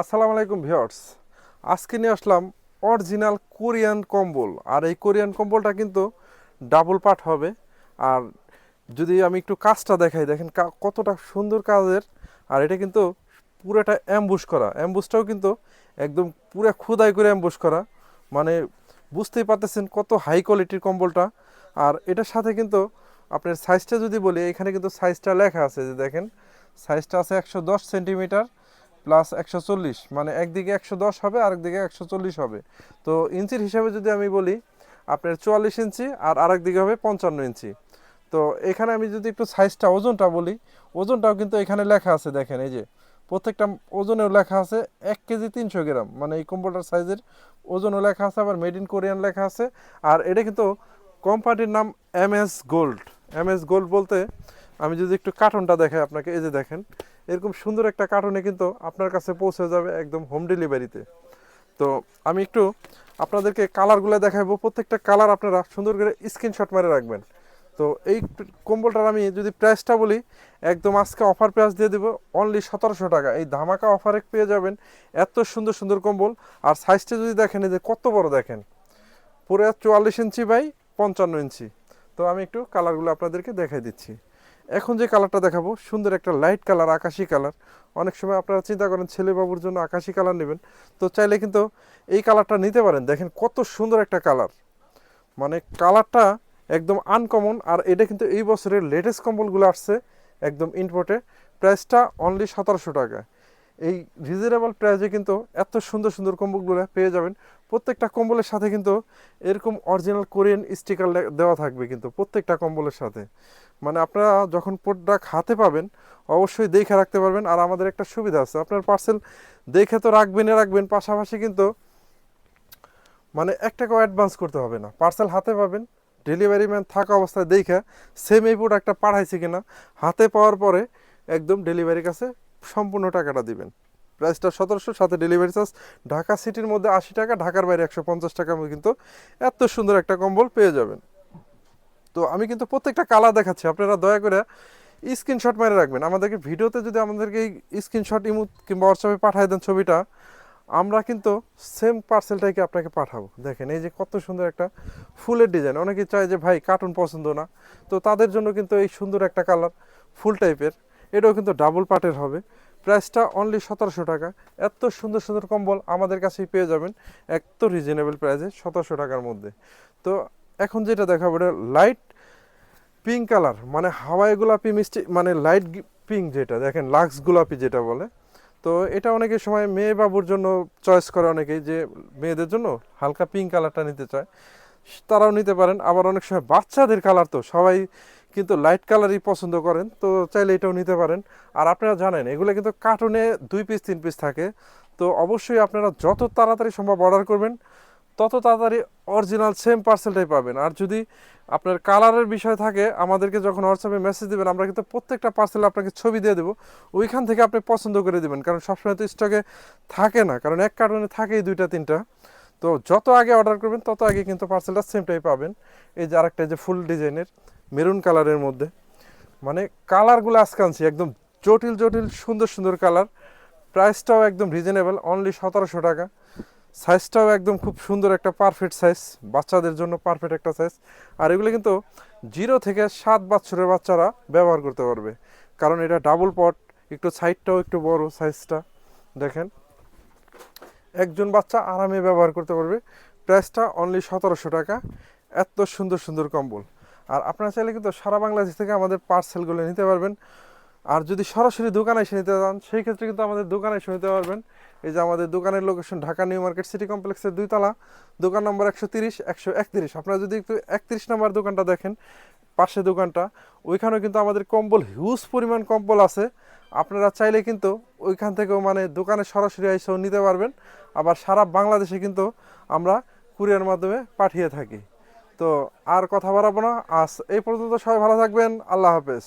আসসালামু আলাইকুম ভিউয়ার্স। আজকে নিয়ে আসলাম অরিজিনাল কোরিয়ান কম্বল। আর এই কোরিয়ান কম্বলটা কিন্তু ডাবল পার্ট হবে। আর যদি আমি একটু কাজটা দেখাই, দেখেন কতটা সুন্দর কাজের। আর এটা কিন্তু পুরোটা অ্যাম্বুশ করা। অ্যাম্বুশটাও কিন্তু একদম পুরো খুদাই করে অ্যাম্বুশ করা। মানে বুঝতেই পারতেছেন কত হাই কোয়ালিটির কম্বলটা। আর এটার সাথে কিন্তু আপনার সাইজটা যদি বলি, এখানে কিন্তু সাইজটা লেখা আছে যে দেখেন সাইজটা আছে একশো দশ সেন্টিমিটার প্লাস একশো চল্লিশ মানে একদিকে একশো দশ হবে, আরেকদিকে একশো চল্লিশ হবে। তো ইঞ্চির হিসাবে যদি আমি বলি, আপনার চুয়াল্লিশ ইঞ্চি আর আরেক দিকে হবে পঞ্চান্ন ইঞ্চি। তো এখানে আমি যদি একটু সাইজটা ওজনটা বলি, ওজনটাও কিন্তু এখানে লেখা আছে, দেখেন, এই যে, প্রত্যেকটা ওজনেও লেখা আছে, এক কেজি তিনশো গ্রাম মানে এই কম্পিউটার সাইজের ওজনও লেখা আছে, আবার মেড ইন কোরিয়ান লেখা আছে, আর এটা কিন্তু কোম্পানির নাম M S gold M S gold বলতে আমি যদি একটু কার্টুনটা দেখাই আপনাকে, এই যে দেখেন এরকম সুন্দর একটা কার্টনে কিন্তু আপনার কাছে পৌঁছে যাবে একদম হোম ডেলিভারিতে তো আমি একটু আপনাদেরকে কালারগুলো দেখাবো। প্রত্যেকটা কালার আপনারা সুন্দর করে স্ক্রিনশট মেরে রাখবেন। তো এই কম্বলটার আমি যদি প্রাইসটা বলি, একদম আজকে অফার প্রাইস দিয়ে দেবো অনলি সতেরোশো টাকা। এই ধামাকা অফারে পেয়ে যাবেন এত সুন্দর সুন্দর কম্বল। আর সাইজটা যদি দেখেন, এই যে কত বড় দেখেন, পুরো চুয়াল্লিশ ইঞ্চি বাই পঞ্চান্ন ইঞ্চি। তো আমি একটু কালারগুলো আপনাদেরকে দেখাই দিচ্ছি। এখন যে কালারটা দেখাবো, সুন্দর একটা লাইট কালার আকাশি কালার অনেক সময় আপনারা চিন্তা করেন ছেলে বাবুর জন্য আকাশি কালার নেবেন। তো চাইলে কিন্তু এই কালারটা নিতে পারেন। দেখেন কত সুন্দর একটা কালার মানে কালারটা একদম আনকমন আর এটা কিন্তু এই বছরের লেটেস্ট কম্বলগুলো আসছে একদম ইম্পোর্টে প্রাইসটা অনলি সতেরোশো টাকা। এই রিজনেবল প্রাইসে কিন্তু এত সুন্দর সুন্দর কম্বলগুলো পেয়ে যাবেন। প্রত্যেকটা কম্বলের সাথে কিন্তু এরকম অরিজিনাল কোরিয়ান স্টিকার দেওয়া থাকবে কিন্তু প্রত্যেকটা কম্বলের সাথে। মানে আপনারা যখন প্রোডাক্ট হাতে পাবেন, অবশ্যই দেখে রাখতে পারবেন। আর আমাদের একটা সুবিধা আছে, আপনার পার্সেল দেখে তো রাখবেনই রাখবেন, পাশাপাশি কিন্তু মানে এক টাকাও অ্যাডভান্স করতে হবে না। পার্সেল হাতে পাবেন ডেলিভারি ম্যান থাকা অবস্থায় দেখে সেম এই প্রোডাক্টটা পাঠাইছে কিনা, হাতে পাওয়ার পরে একদম ডেলিভারির কাছে সম্পূর্ণ টাকাটা দিবেন। প্রাইসটা সতেরোশো, সাথে ডেলিভারি চার্জ ঢাকা সিটির মধ্যে আশি টাকা, ঢাকার বাইরে একশো পঞ্চাশ টাকা কিন্তু এত সুন্দর একটা কম্বল পেয়ে যাবেন। তো আমি কিন্তু প্রত্যেকটা কালার দেখাচ্ছি। আপনারা দয়া করে স্ক্রিনশট মেরে রাখবেন। আমাদেরকে ভিডিওতে যদি আমাদেরকে স্ক্রিনশট ইমু কিংবা হোয়াটসঅ্যাপে পাঠিয়ে দেন ছবিটা, আমরা কিন্তু সেম পার্সেলটাকে আপনাকে পাঠাবো। দেখেন, এই যে কত সুন্দর একটা ফুলের ডিজাইন অনেকে চায় যে, ভাই কার্টুন পছন্দ না। তো তাদের জন্য কিন্তু এই সুন্দর একটা কালার ফুল টাইপের এটাও কিন্তু ডাবল পার্টের হবে। প্রাইসটা অনলি সতেরোশো টাকা। এত সুন্দর সুন্দর কম্বল আমাদের কাছেই পেয়ে যাবেন। এত রিজনেবল প্রাইসে সতেরোশো টাকার মধ্যে। তো এখন যেটা দেখাবো, এটা লাইট পিঙ্ক কালার মানে হাওয়াই গোলাপি মিষ্টি মানে লাইট পিঙ্ক যেটা, দেখেন লাক্স গোলাপি যেটা বলে। তো এটা অনেকের সময় মেয়ে বাবুর জন্য চয়েস করে অনেকেই যে মেয়েদের জন্য হালকা পিঙ্ক কালারটা নিতে চায়। তারাও নিতে পারেন, আবার অনেক সময় বাচ্চাদের কালার তো, সবাই কিন্তু লাইট কালারই পছন্দ করেন, তো চাইলে এটাও নিতে পারেন। আর আপনারা জানেন, এগুলো কিন্তু কার্টুনে দুই পিস তিন পিস থাকে, তো অবশ্যই আপনারা যত তাড়াতাড়ি সম্ভব অর্ডার করবেন। তত তাড়াতাড়ি অরিজিনাল সেম পার্সেলটাই পাবেন। আর যদি আপনার কালারের বিষয় থাকে, আমাদেরকে যখন হোয়াটসঅ্যাপে মেসেজ দেবেন, আমরা কিন্তু প্রত্যেকটা পার্সেল আপনাকে ছবি দিয়ে দেবো। ওইখান থেকে আপনি পছন্দ করে দেবেন, কারণ সবসময় তো স্টকে থাকে না। কারণ এক কার্টুনে থাকেই দুইটা, তিনটা। তো যত আগে অর্ডার করবেন, তত আগে কিন্তু পার্সেলটা সেমটাই পাবেন। এই যে আরেকটা যে ফুল ডিজাইনের মেরুন কালারের মধ্যে। মানে কালারগুলো আজকে আনছি, একদম জটিল জটিল, সুন্দর সুন্দর কালার প্রাইসটাও একদম রিজনেবল অনলি সতেরোশো টাকা। সাইজটাও একদম খুব সুন্দর একটা পারফেক্ট সাইজ বাচ্চাদের জন্য পারফেক্ট একটা সাইজ আর এগুলো কিন্তু জিরো থেকে সাত বছরের বাচ্চারা ব্যবহার করতে পারবে। কারণ এটা ডাবল পট একটু সাইডটাও একটু বড় সাইজটা দেখেন। একজন বাচ্চা আরামে ব্যবহার করতে পারবে। প্রাইসটা অনলি সতেরোশো টাকা। এত সুন্দর সুন্দর কম্বল। আর আপনারা চাইলে কিন্তু সারা বাংলাদেশ থেকে আমাদের পার্সেলগুলো নিতে পারবেন। আর যদি সরাসরি দোকানে এসে নিতে চান, সেই ক্ষেত্রে কিন্তু আমাদের দোকানে এসে নিতে পারবেন। এই যে আমাদের দোকানের location Dhaka new market city কমপ্লেক্সের দুইতলা, দোকান নম্বর একশো তিরিশ, একশো একত্রিশ। আপনারা যদি একটু একত্রিশ নম্বর দোকানটা দেখেন, পাশে দোকানটা, ওইখানেও কিন্তু আমাদের কম্বল হিউজ পরিমাণ কম্বল আছে। আপনারা চাইলে কিন্তু ওইখান থেকেও মানে দোকানে সরাসরি এসেও নিতে পারবেন। আবার সারা বাংলাদেশে কিন্তু আমরা কুরিয়ার মাধ্যমে পাঠিয়ে থাকি। তো আর কথা বাড়াবো না। আজ এই পর্যন্ত সবাই ভালো থাকবেন। আল্লাহ হাফেজ।